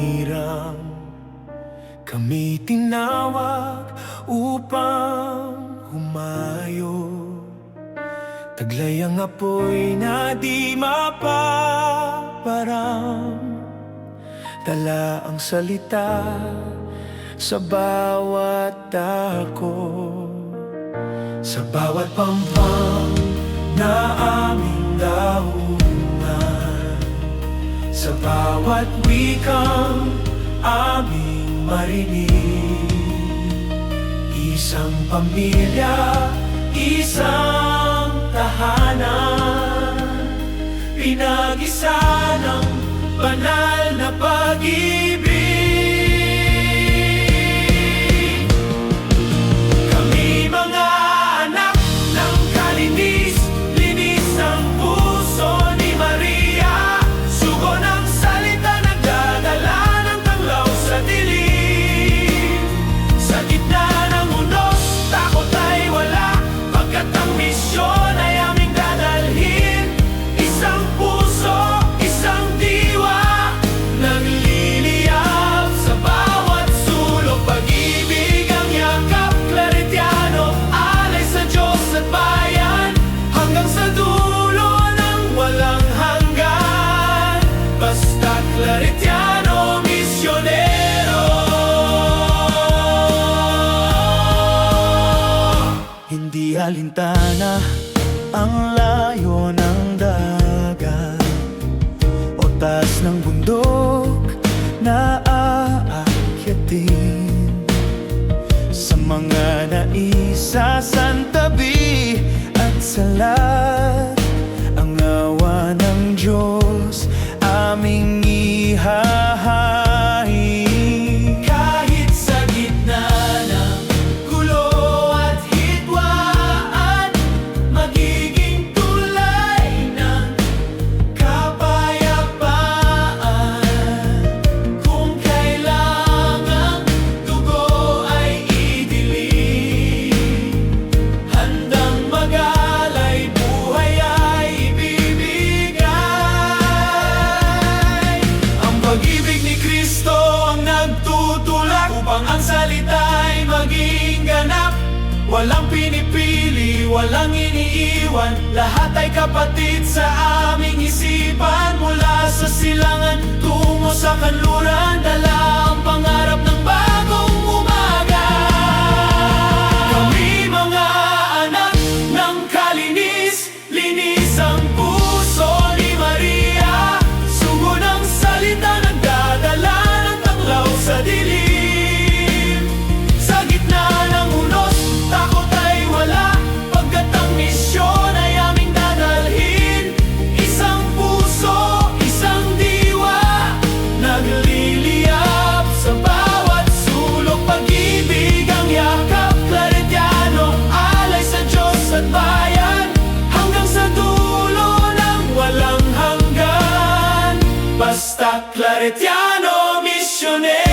hiniram Kami tinawag upang humayo. Taglay ang apoy na di mapaparam. Dala ang salita sa bawat dako. Sa bawat pampang na amin bawat wikang aming marinig. Isang pamilya, isang tahanan. Pinag-isa ng banal na pag-ibig. Alintana ang layo na Kristo nagtutulak upang ang salita'y maging ganap. Walang pinipili, walang iniiwan. Lahat ay kapatid sa aming isipan. Mula sa silangan, tungo sa kanluran Dala ang sta Claretiano missionero